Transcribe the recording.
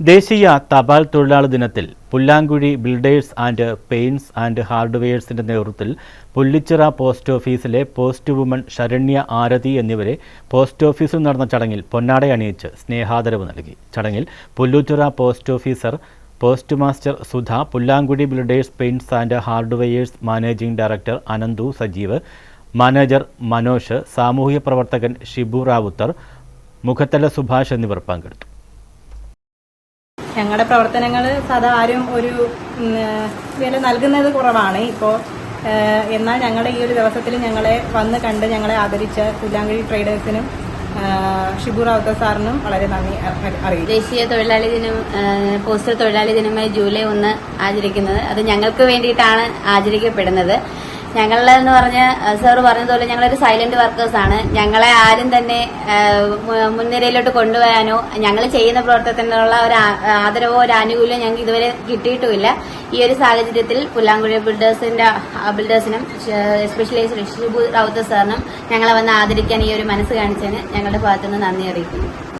ദേശീയ തപാൽ തൊഴിലാളി ദിനത്തിൽ Pullankuzhi builders and paints and ഹാർഡ്വെയേഴ്സിന്റെ നേതൃത്വത്തിൽ പുല്ലിച്ചിറ പോസ്റ്റ് ഓഫീസിലെ പോസ്റ്റ് വുമൺ ശരണ്യ ആരതി എന്നിവരെ പോസ്റ്റ് ഓഫീസിൽ നടന്ന ചടങ്ങിൽ പൊന്നാട അണിയിച്ച് സ്നേഹാദരവ് നൽകി. ചടങ്ങിൽ Pulluchira post officer post master Sudha Pullankudi builders paints and hardwares managing director Ananthu Sajeev manager Manosh സാമൂഹ്യ പ്രവർത്തകൻ ഷിബു റാവുത്തർ മുഖത്തല സുഭാഷ് എന്നിവർ പങ്കെടുത്തു. ഞങ്ങളുടെ പ്രവർത്തനങ്ങൾ സദാ ആരും ഒരു വില നൽകുന്നത് കുറവാണ്. ഇപ്പോൾ എന്നാൽ ഞങ്ങളുടെ ഈ ഒരു ദിവസത്തിൽ ഞങ്ങളെ വന്ന് കണ്ട് ഞങ്ങളെ ആദരിച്ച പുല്ലാങ്കുഴി ട്രേഡേഴ്സിനും ഷിബു റാവത്ത സാറിനും വളരെ നന്ദി അറിയിക്കും ദേശീയ തൊഴിലാളി ദിനം പോസ്റ്റൽ തൊഴിലാളി ദിനമായി ജൂലൈ ഒന്ന് ആചരിക്കുന്നത്. അത് ഞങ്ങൾക്ക് വേണ്ടിയിട്ടാണ് ആചരിക്കപ്പെടുന്നത്. ഞങ്ങളെന്ന് പറഞ്ഞ സാർ പറഞ്ഞതുപോലെ ഞങ്ങളൊരു സൈലന്റ് വർക്കേഴ്സ് ആണ്. ഞങ്ങളെ ആരും തന്നെ മുൻനിരയിലോട്ട് കൊണ്ടുപോകാനോ ഞങ്ങൾ ചെയ്യുന്ന പ്രവർത്തനത്തിനുള്ള ഒരു ആദരവോ ഒരു ആനുകൂല്യം ഞങ്ങൾക്ക് ഇതുവരെ കിട്ടിയിട്ടുമില്ല. ഈ ഒരു സാഹചര്യത്തിൽ പുല്ലാങ്കുഴി ബിൽഡേഴ്സിന്റെ ബിൽഡേഴ്സിനും എസ്പെഷ്യലി ഋഷിബു റൌത്ത സാറിനും ഞങ്ങളെ വന്ന് ആദരിക്കാൻ ഈ ഒരു മനസ്സ് കാണിച്ചതിന് ഞങ്ങളുടെ ഭാഗത്തുനിന്ന് നന്ദി അറിയിക്കുന്നു.